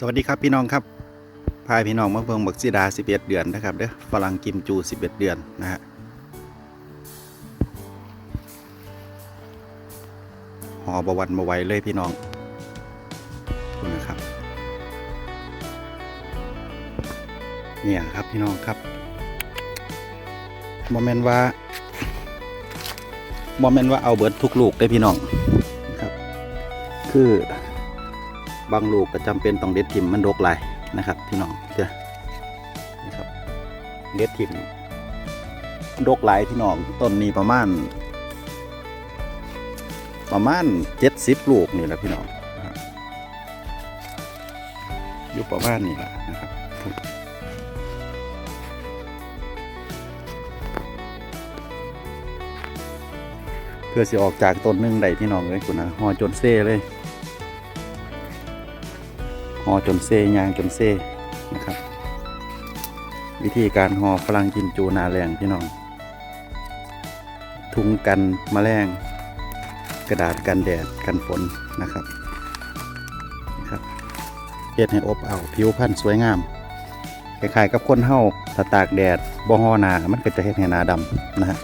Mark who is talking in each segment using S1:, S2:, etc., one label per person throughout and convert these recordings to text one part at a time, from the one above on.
S1: สวัสดีครับพี่น้องครับพายพี่น้องมาเบิงบักซีดา 11 เดือนนะครับเด้อฝรั่งกิมจู 11 เดือนนะฮะหอบวันมาไหวเลยพี่น้องคุณนะครับเนี่ยครับพี่น้องครับโมเมนว่าโมเมนว่าเอาเบิร์ดทุกลูกได้พี่น้องนะครับ คือ บางลูกก็จำเป็นต้องเด็ดทิมมันดกหลายนะครับพี่น้องเจ้านี่ครับเด็ดทิมดกหลายพี่น้องต้นนี้ประมาณ ประมาณเจ็ดสิบลูกนี่แหละพี่น้องอยู่ประมาณนี้แหละนะครับเพื่อสิออกจากต้นนึงได้พี่น้องเลยคุณนะหอจนเซ่เลย ห่อจนเซยางจนเซ่นะครับ วิธีการห่อฝรั่งกินจูนาแรงพี่น้องถุงกันมแมลงกระดาษกันแดดกันฝนนะครับนะครับเฮ็ดให้อบเอาผิวพรรณสวยงามคล้ายๆกับคนเฮาถ้าตากแดดบ่ห่อหนามันก็จะเฮ็ดให้หนาดำนะฮะ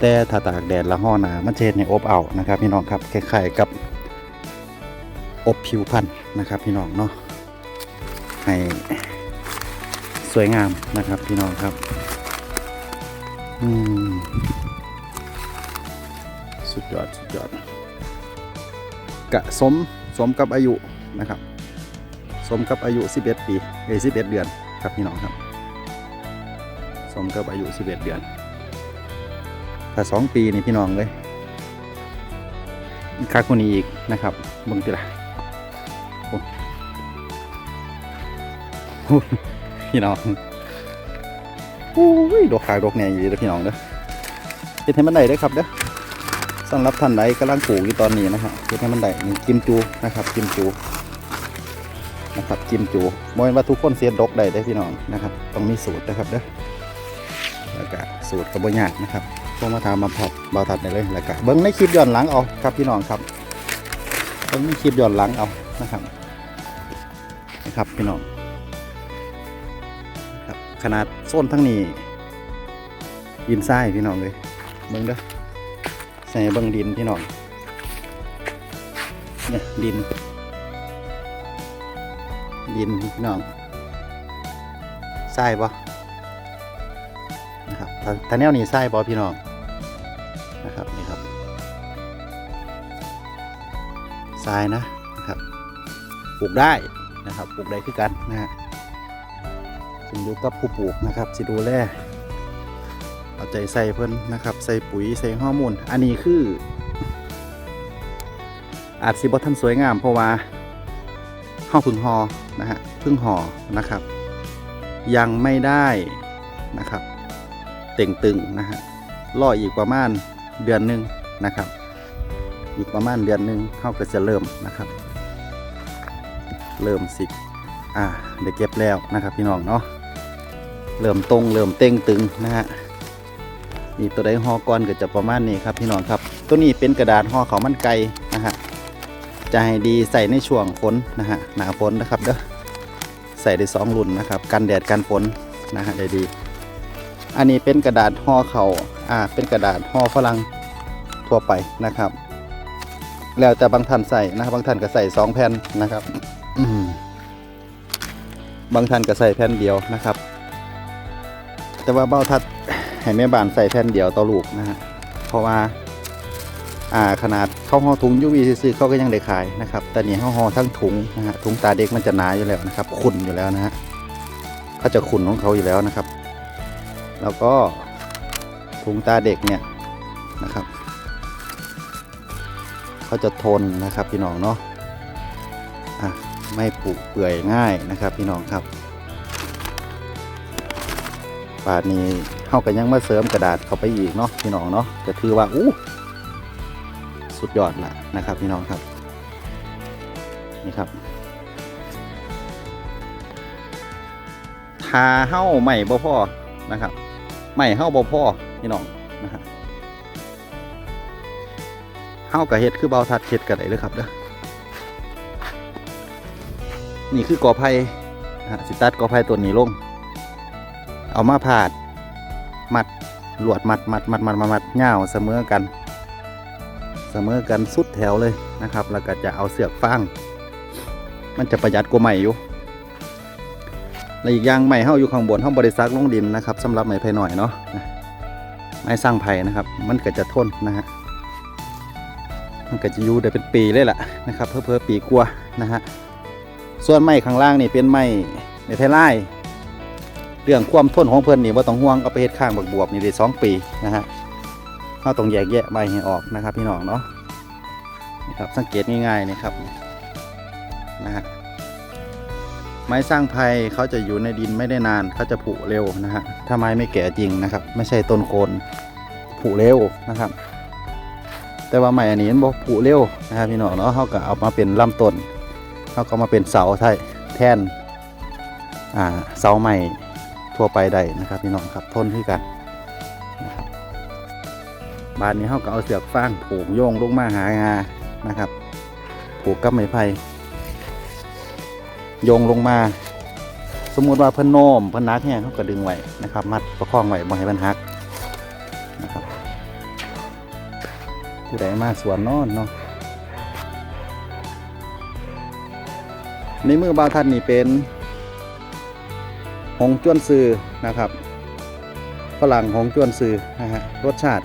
S1: แต่ถ้าตากแดดละห่อหนามันจะเฮ็ดให้อบเอานะครับพี่น้องครับคล้ายๆกับ อบผิวพรรณนะครับ พี่น้องเนาะให้สวยงามนะครับ พี่น้องครับอืมสุดยอดสุดยอดกะสมสมกับอายุนะครับ สมกับอายุ 11 ปีเอ11 เดือนครับพี่น้องครับ สมกับอายุ 11 เดือน ถ้าสองปีนี่พี่น้องเลยคักคนนี้อีกนะครับเบิ่งติละ พี่น้องโอ้ยดอกขากดอกแหน่อยู่เด้อพี่น้องเด้อเฮ็ดให้มันได้เด้อครับเด้อสำหรับท่านใดกำลังปลูกอยู่ตอนนี้นะฮะเฮ็ดให้มันได้นี่กิมจูนะครับ กิมจูนะครับกิมจูบ่แม่นว่าทุกคนเสียดอกได้เด้อพี่น้องนะครับต้องมีสูตรนะครับเด้อแล้วก็สูตรก็บ่ยากนะครับโทรมาถามาพอบเบาทัดได้เลยแล้วก็เบิ้งในคลิปย้อนหลังเอาครับพี่น้องครับเบิ้งในคลิปย้อนหลังเอานะครับนะครับพี่น้อง ขนาดโซนทั้งนี้ดินทรายพี่น้องเลยเบิ้งเด้อใส่เบิ้งดินพี่น้องเนี่ยดิน ดินพี่น้องทรายปะนะครับถ้าถ้าแนวนี้ทรายปะพี่น้องนะครับนี่ครับทรายนะนะครับปลูกได้นะครับปลูกได้คือกันนะฮะ ขึ้นอยู่กับผู้ปลูกนะครับสิดูแลเอาใจใส่เพิ่นนะครับ ใส่ปุ๋ยใส่ฮอร์โมนอันนี้คือ อาจสิบ่ทันสวยงาม เพราะว่าเฮาเพึ่งหอนะฮะเพึ่งหอนะครับ ยังไม่ได้นะครับ เต่งตึงนะฮะรออีกประมาณเดือนหนึ่งนะครับ อีกประมาณเดือนหนึ่งเขาก็จะเริ่มนะครับ เริ่มสิอ่าได้เก็บแล้วนะครับพี่น้องเนาะ เริ่มตรงเริ่มเต้งตึงนะฮะนี่ตัวใดห่อก่อนก็จะประมาณนี้ครับพี่น้องครับ ตัวนี้เป็นกระดาษห่อเขามันไก่นะฮะจะให้ดีใส่ในช่วงฝนนะฮะหนาฝนนะครับเด้อใส่ได้สองรุ่นนะครับกันแดดกันฝนนะฮะได้ดี อันนี้เป็นกระดาษห่อเขาอ่าเป็นกระดาษห่อฝรั่งทั่วไปนะครับ แล้วแต่บางท่านใส่นะครับบางท่านก็ใส่สองแผ่นนะครับอืบางท่านก็ใส่แผ่นเดียวนะครับ แต่ว่าเบ้าทัดให้แม่บ้านใส่แผ่นเดียวต่อลูกนะฮะเพราะว่าอ่าขนาดเข้าห่อถุงยูวีซื้อเขาก็ยังได้ขายนะครับแต่นี่ห่อห่อทั้งถุงนะฮะถุงตาเด็กมันจะหนาอยู่แล้วนะครับขุ่นอยู่แล้วนะฮะเขาจะขุ่นของเขาอยู่แล้วนะครับ แล้วก็ถุงตาเด็กเนี่ยนะครับเขาจะทนนะครับพี่น้องเนาะอะไม่ปุเปื่อยง่ายนะครับพี่น้องครับ ป่านนี้เขาก็ยังมาเสริมกระดาษเข้าไปอีกเนาะพี่น้องเนาะก็ถือว่าอู้สุดยอดละนะครับพี่น้องครับนี่ครับทาเฮ้าใหม่บ่พ่อนะครับไม่เฮาบ่พ่อพี่น้องนะฮะเฮากับเฮ็ดคือเบาทัดเฮ็ดกันได้เลยครับเด้อนี่คือกอไผ่ฮะสิตัดกอไผ่ตัวนี้ลง เอามาผาด มัดหลวดมัดมัดมัดมัดมัดมัดเงาเสมอกัน เสมอกันสุดแถวเลยนะครับ แล้วก็จะเอาเสือกฟางมันจะประหยัดกว่าใหม่อยู่และอีกอย่างใหม่เฮาอยู่ข้างบนห้องบริษัทลงดินนะครับสำหรับไม้ไผ่หน่อยเนาะไม้สร้างไผ่นะครับ มันก็จะทนนะฮะมันก็จะอยู่ได้เป็นปีเลยล่ะนะครับ เพื่อเพื่อปีกว่านะฮะส่วนไม้ข้างล่างนี่เป็นไม้ไม้ไผ่ไล่ เรื่องความทนของเพิ่อนนี่ว่าต้องห่วงเอาไปเฮ็ดข้างบักบวบนี่ได้สองปีนะฮะเราต้องแยกแยะใบให้ออกนะครับ พี่น้องเนาะนะครับสังเกตง่ายๆนี่ครับนะฮะไม้สร้างไผ่เขาจะอยู่ในดินไม่ได้นานเขาจะผุเร็วนะฮะถ้าไม้ไม่แก่จริงนะครับ ไม่ใช่ต้นโคนผุเร็วนะครับ แต่ว่าไม้อันนี้มันบ่ผุเร็วนะครับพี่น้องเนาะเขาก็เอามาเป็นลำต้นเขาก็มาเป็นเสาไทยแทนอ่าเสาใหม่ ทั่วไปได้นะครับพี่น้องครับทนที่กันนะครับบานนี้เขาก็เอาเสือกฟางผูกโยงลงมาหางานะครับ ผูกกับไม้ไผ่โยงลงมา สมมุติว่าเพิ่นโน้มเพิ่นนักเนี่ยเขาก็ดึงไว้นะครับ มัดประคองไว้บ่ให้มันหักนะครับผู้ใดมาสวนนอนเนาะในมือบาวทันนี่เป็น หงจวนซือนะครับฝรั่งหงจวนซือนะฮะรสชาติ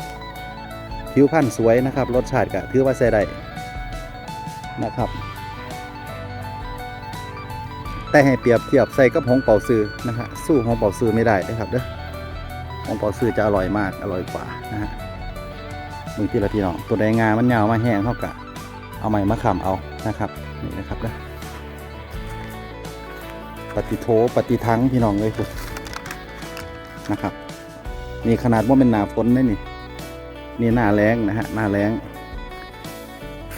S1: ผิวพรรณสวยนะครับ รสชาติก็ถือว่าใส่ได้นะครับ แต่ให้เปรียบเทียบใส่กับหงเป่าซือนะฮะสู้หงเป่าซือไม่ได้นะครับเด้อหงเป่าซือจะอร่อยมากอร่อยกว่านะฮะมึงทีละพี่น้องตัวใดงามันยาวมาแห้งเท่ากับเอาไม้มาขำเอานะครับนี่นะครับนะ ปฏิโทปฏิทังพี่น้องเลยคุณนะครับนี่ขนาดว่าเป็นหนาฝนนี่นี่นี่หน้าแรงนะฮะหน้าแรง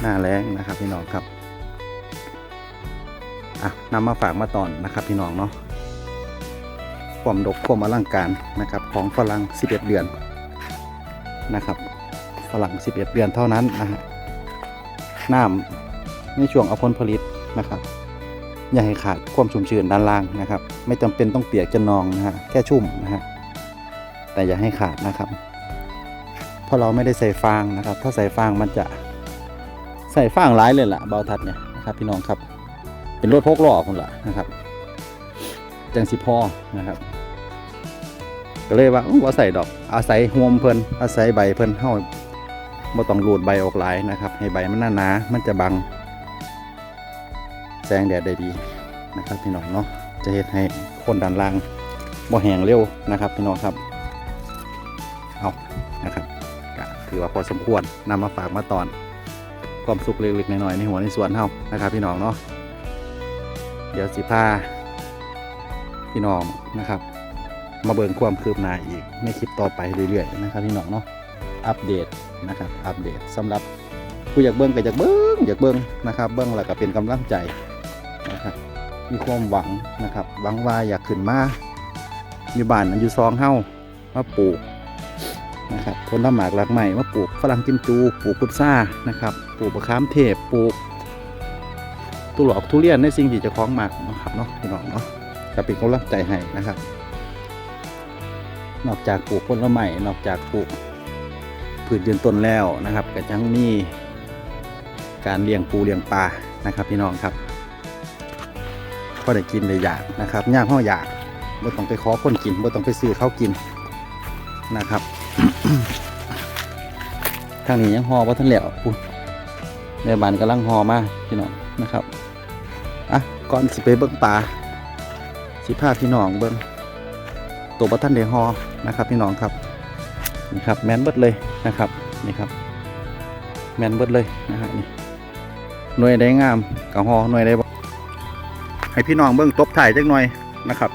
S1: หน้าแรงนะครับ พี่น้องครับอะนำมาฝากมาตอนนะครับ พี่น้องเนาะความดกความอลังการนะครับ ของฝรั่ง11 เดือนนะครับฝรั่ง11 เดือนเท่านั้นนะฮะน้ำในช่วงเอาผลผลิตนะครับ อย่าให้ขาดความชุ่มชื้นด้านล่างนะครับ ไม่จำเป็นต้องเปียกจนนองนะฮะแค่ชุ่มนะฮะแต่อย่าให้ขาดนะครับ เพราะเราไม่ได้ใส่ฟางนะครับ ถ้าใส่ฟางมันจะใส่ฟางร้ายเลยล่ะเบาทัดเนี่ยนะครับพี่น้องครับ เป็นรถพกล้อคนละนะครับจังสิพ่อนะครับ ก็เลยว่าอู้ว่าใส่ดอก อาศัยห่วมเพิ่นอาศัยใบเพิ่นเฮาบ่ต้องรูดใบออกหลายนะครับ ให้ใบมันหนาๆมันจะบัง แสงแดดได้ดีนะครับพี่น้องเนาะจะเฮ็ดให้คนด้านล่างบ่แห้งเร็วนะครับพี่น้องครับเอานะครับก็ถือว่าพอสมควรนำมาฝากมาตอนความสุขเล็กๆน้อยๆในหัวในสวนเฮานะครับ พี่น้องเนาะเดี๋ยวสิพาพี่น้องนะครับ มาเบิ่งความคืบหน้าอีกในคลิปต่อไปเรื่อยๆนะครับพี่น้องเนาะอัปเดตนะครับอัปเดตสำหรับผู้อยากเบิ่งก็อยากเบิ่งอยากเบิ่งนะครับ เบิ่งแล้วก็เป็นกำลังใจ นะครับมีความหวังนะครับหวังว่าอยากขึ้นมาอยู่บ้านอยู่ซองเฮามาปลูกนะครับผละหมากหลากใหม่มาปลูกฝรั่งกิมจูปลูกพุทรานะครับปลูกมะขามเทศปลูกตุหลอกทุเรียนในสิ่งที่จะคล้องหมากนะครับเนาะพี่น้องเนาะก็เป็นกำลังใจให้นะครับ นอกจากปลูกผลไม้นอกจากปลูกพืชยืนต้นแล้วนะครับก็ยังมีการเลี้ยงปูเลี้ยงปลานะครับ พี่น้องครับ ก็ได้กินได้อยากนะครับย่างห้ออยากไม่ต้องไปขอคนกินไม่ต้องไปซื้อเขากินนะครับทางนี้ยังห่อว่าท่านแล้วปุ๊ในบ้านกำลังห่อมาพี่น้องนะครับอะก่อนสิไปเบิ้งปลาสิพาพี่น้องเบิ้งตัวบัท่านเดฮอนะครับ พี่น้องครับนี่ครับแมนเบิดเลยนะครับนี่ครับ แมนเบิดเลยนะฮะนี่หน่วยได้งามกับฮอหน่วยได้ ให้พี่น้องเบิ้งตบถ่ายจักหน่อยนะครับ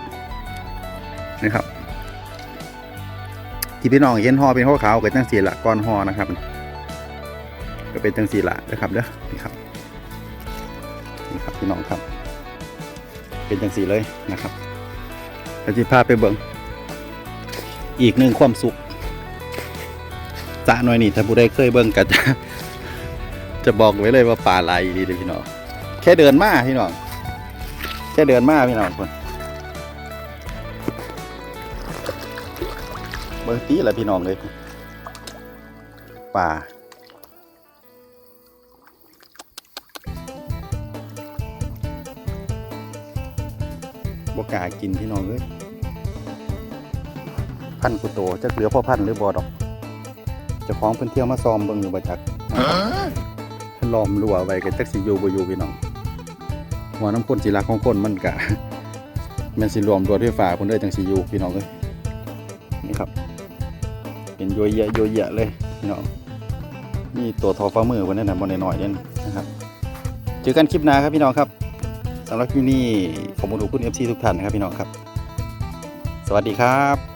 S1: นี่ครับ ที่พี่น้องเห็นฮอเป็นฮอขาวกับจังสีละก้อนฮอนะครับ ก็เป็นจังสีละนะครับเด้อนี่ครับนี่ครับพี่น้องครับ เป็นจังสีเลยนะครับแล้วที่พาไปเบิ้งอีกหนึ่งความสุขสระหน่อยนี่ถ้าผู้ใดเคยเบิ่งก็จะจะบอกไว้เลยว่าป่าลายดีเลยพี่น้องแค่เดินมาพี่น้อง ค่เดินมาพี่น้องคนเบอร์ตีละพี่น้องเลยป่าบกากินพี่น้องเลยพันกุโตจะเหลือพ่อพันหรือบอดอกจะคล้องเพิ่อนเที่ยวมาซ้อมเบิ่งอยู่ประจักล้อมรัวไว้ก็จักสิอยู่บ่อยู่พี่น้อง หัวน้ำข้นสิรักของคนมันกะแมันสิรวมตัวด้วยฝาเพิ่นเด้อจังสิอยู่พี่น้องเอ้ยนี่ครับ เป็นโยเยะโยเยะเลยพี่น้องนี่ตัวทอฟ้ามือวันนั้นะบอลหน่อยๆเนี่ยนะครับ เจอกันคลิปหน้าครับพี่น้องครับสำหรับคลิปนี้ขอบคุณทุกคุณเอฟซีทุกท่านนะครับพี่น้องครับ สวัสดีครับ